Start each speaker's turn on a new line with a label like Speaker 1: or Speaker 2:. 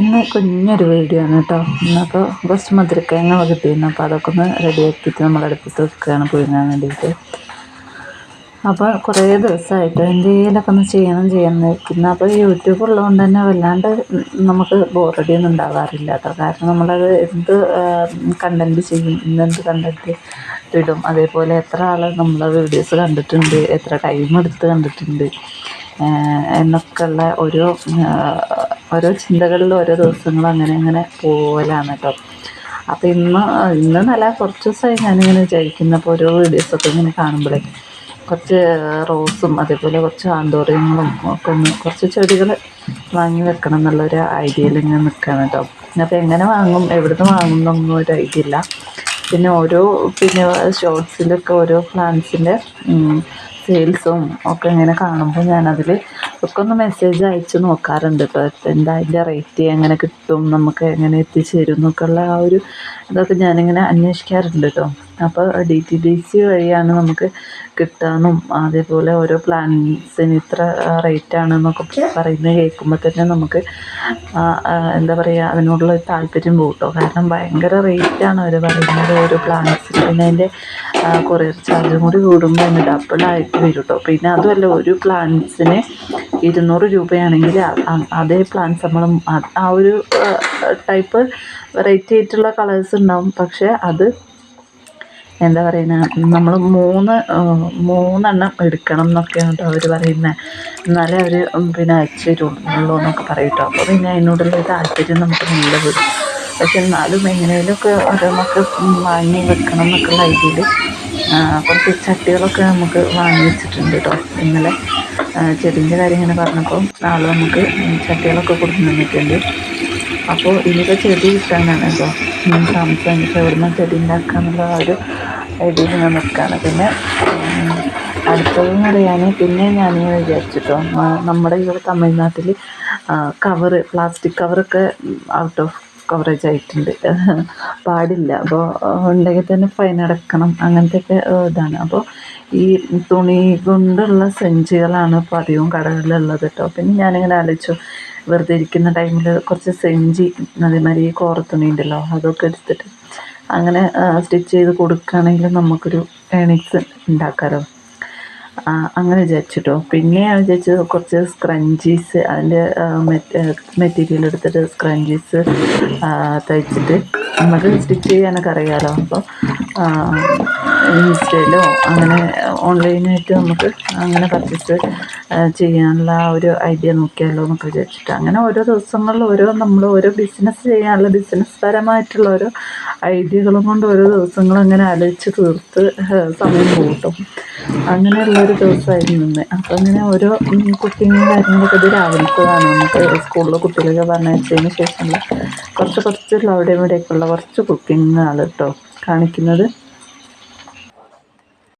Speaker 1: ഇന്ന് കുഞ്ഞൊരു വീഡിയോ ആണ് കേട്ടോ ഇന്നപ്പോൾ കുറച്ച് മധുരക്കിഴങ്ങ് കിട്ടിയിരുന്നു. അപ്പോൾ അതൊക്കെ ഒന്ന് റെഡിയാക്കിയിട്ട് നമ്മൾ അടുപ്പത്ത് വെക്കുകയാണ് പുഴുങ്ങാൻ വേണ്ടിയിട്ട്. അപ്പോൾ കുറേ ദിവസമായിട്ട് എന്തെങ്കിലുമൊക്കെ ഒന്ന് ചെയ്യണം ചെയ്യണം നിൽക്കുന്നു അപ്പോൾ യൂട്യൂബ് ഉള്ളതുകൊണ്ട് തന്നെ വല്ലാണ്ട് നമുക്ക് ബോറടിയൊന്നും ഉണ്ടാവാറില്ല കേട്ടോ കാരണം നമ്മളത് എന്ത് കണ്ടന്റ് ചെയ്യും ഇന്നെന്ത് കണ്ടന്റ് ഇടും അതേപോലെ എത്ര ആൾ നമ്മളെ വീഡിയോസ് കണ്ടിട്ടുണ്ട് എത്ര ടൈം എടുത്ത് കണ്ടിട്ടുണ്ട് എന്നൊക്കെയുള്ള ഓരോ ഓരോ ചിന്തകളിൽ ഓരോ ദിവസങ്ങൾ അങ്ങനെ അങ്ങനെ പോകലാണ് കേട്ടോ അപ്പോൾ ഇന്ന് ഇന്ന് നല്ല കുറച്ച് ദിവസമായി ഞാനിങ്ങനെ വിചാരിക്കുന്നപ്പോൾ ഓരോ വീഡിയോസൊക്കെ ഇങ്ങനെ കാണുമ്പോഴേ കുറച്ച് റോസും അതേപോലെ കുറച്ച് ആന്തോറിയങ്ങളും ഒക്കെ ഒന്ന് കുറച്ച് ചെടികൾ വാങ്ങി വെക്കണം എന്നുള്ളൊരു ഐഡിയയിൽ ഇങ്ങനെ നിൽക്കുകയാണ് കേട്ടോ അപ്പോൾ എങ്ങനെ വാങ്ങും എവിടെ നിന്ന് വാങ്ങും എന്നൊന്നും ഒരു ഐഡിയ ഇല്ല. പിന്നെ ഓരോ പിന്നെ ഷോർട്സിലൊക്കെ ഓരോ പ്ലാന്റ്സിന്റെ സെയിൽസും ഒക്കെ ഇങ്ങനെ കാണുമ്പോൾ ഞാനതിൽ ഒക്കെ ഒന്ന് മെസ്സേജ് അയച്ചു നോക്കാറുണ്ട്. കേട്ടോ എന്താ അതിന്റെ റേറ്റ് എങ്ങനെ കിട്ടും? നമുക്ക് എങ്ങനെ എത്തിച്ചേരും എന്നൊക്കെയുള്ള ആ ഒരു ഇതൊക്കെ ഞാനിങ്ങനെ അന്വേഷിക്കാറുണ്ട് കേട്ടോ അപ്പോൾ ഡി ടി ഡി സി വഴിയാണ് നമുക്ക് കിട്ടാനും അതേപോലെ ഓരോ പ്ലാൻസിന് ഇത്ര റേറ്റ് ആണെന്നൊക്കെ പറയുന്നത് കേൾക്കുമ്പോൾ തന്നെ നമുക്ക് എന്താ പറയുക അതിനോടുള്ള താല്പര്യം പോകും കേട്ടോ കാരണം ഭയങ്കര റേറ്റാണ് അവർ പറയുന്നത് ഓരോ പ്ലാൻസിന് പിന്നെ അതിന്റെ കൊറിയർ ചാർജും കൂടി കൂടുമ്പോൾ അതിന് ഡബിളായിട്ട് വരും കേട്ടോ പിന്നെ അതുമല്ല ഒരു പ്ലാന്റ്സിന് ഇരുന്നൂറ് രൂപയാണെങ്കിൽ അതേ പ്ലാന്റ്സ് നമ്മൾ ആ ഒരു ടൈപ്പ് വെറൈറ്റി ആയിട്ടുള്ള കളേഴ്സ് ഉണ്ടാവും. പക്ഷേ അത് എന്താ പറയുന്നത് നമ്മൾ മൂന്ന് മൂന്നെണ്ണം എടുക്കണം എന്നൊക്കെയാണ് കേട്ടോ അവർ പറയുന്നത് എന്നാലേ അവർ പിന്നെ അയച്ചു തരുള്ളൂ എന്നൊക്കെ പറയും കേട്ടോ അപ്പോൾ പിന്നെ അതിനോടുള്ള താല്പര്യം നമുക്ക് നല്ല വരും. പക്ഷെ എന്നാലും എങ്ങനെയെങ്കിലുമൊക്കെ ഓരോന്നൊക്കെ വാങ്ങി വെക്കണം എന്നൊക്കെയുള്ള ഐഡിയയിൽ കുറച്ച് ചട്ടികളൊക്കെ നമുക്ക് വാങ്ങി വെച്ചിട്ടുണ്ട് കേട്ടോ ഇന്നലെ ചെടീന്റെ കാര്യം ഇങ്ങനെ പറഞ്ഞപ്പോൾ ആൾ നമുക്ക് ചട്ടികളൊക്കെ കൊടുത്തു തന്നിട്ടുണ്ട് അപ്പോൾ ഇനിയിപ്പോൾ ചെടി കിട്ടാനാണ് കേട്ടോ താമസം ഇപ്പോൾ എവിടുന്ന ചെടി ഉണ്ടാക്കാന്നുള്ള ഒരു ഐഡിയയിൽ ഞാൻ നിൽക്കുകയാണ് പിന്നെ അടുത്തതെന്ന് പറയാൻ പിന്നെ ഞാൻ വിചാരിച്ചിട്ടോ നമ്മുടെ ഇവിടെ തമിഴ്നാട്ടിൽ കവറ് പ്ലാസ്റ്റിക് കവറൊക്കെ ഔട്ട് ഓഫ് കവറേജ് ആയിട്ടുണ്ട്. പാടില്ല. അപ്പോൾ ഉണ്ടെങ്കിൽ തന്നെ ഫൈൻ അടക്കണം. അങ്ങനത്തെയൊക്കെ ഇതാണ്. അപ്പോൾ ഈ തുണി കൊണ്ടുള്ള സെഞ്ചികളാണ് ഇപ്പോൾ അധികവും കടകളിലുള്ളത് കേട്ടോ. പിന്നെ ഞാനിങ്ങനെ ആലോചിച്ചു വെറുതെ ഇരിക്കുന്ന ടൈമിൽ കുറച്ച് സെഞ്ചി അതേമാതിരി ഈ കോറത്തുണി ഉണ്ടല്ലോ അതൊക്കെ എടുത്തിട്ട് അങ്ങനെ സ്റ്റിച്ച് ചെയ്ത് കൊടുക്കുകയാണെങ്കിൽ നമുക്കൊരു ഏണിങ്സ് ഉണ്ടാക്കാമല്ലോ അങ്ങനെ വിചാരിച്ചിട്ടോ. ഞാൻ വിചാരിച്ചത് കുറച്ച് സ്ക്രഞ്ചീസ് അതിന്റെ മെറ്റീരിയൽ എടുത്തിട്ട് സ്ക്രഞ്ചീസ് തയ്ച്ചിട്ട് നമുക്ക് സ്റ്റിച്ച് ചെയ്യാനൊക്കെ അറിയാമല്ലോ അപ്പോൾ ഇൻസ്റ്റയിലോ അങ്ങനെ ഓൺലൈനായിട്ട് നമുക്ക് അങ്ങനെ പർച്ചേസ് ചെയ്യാനുള്ള ആ ഒരു ഐഡിയ നോക്കിയാലോ എന്നൊക്കെ വിചാരിച്ചിട്ട്. അങ്ങനെ ഓരോ ദിവസങ്ങളിൽ ഓരോ നമ്മൾ ഓരോ ബിസിനസ് ചെയ്യാനുള്ള ബിസിനസ് പരമായിട്ടുള്ള ഓരോ ഐഡിയകളും കൊണ്ട് ഓരോ ദിവസങ്ങളും അങ്ങനെ ആലോചിച്ച് തീർത്ത് സമയം കൂട്ടും. അങ്ങനെയുള്ളൊരു ദിവസമായിരുന്നു ഇന്ന്. അപ്പം അങ്ങനെ ഓരോ കുക്കിംഗ് കാര്യങ്ങളൊക്കെ ഇത് രാവിലത്തേതാണ് നമുക്ക് സ്കൂളിലെ കുട്ടികളൊക്കെ പറഞ്ഞതിന് ശേഷമുള്ള കുറച്ച് കുറച്ച് അവിടെ ഇവിടെയൊക്കെയുള്ള കുറച്ച് കുക്കിങ്ങാണ് കേട്ടോ കാണിക്കുന്നത്.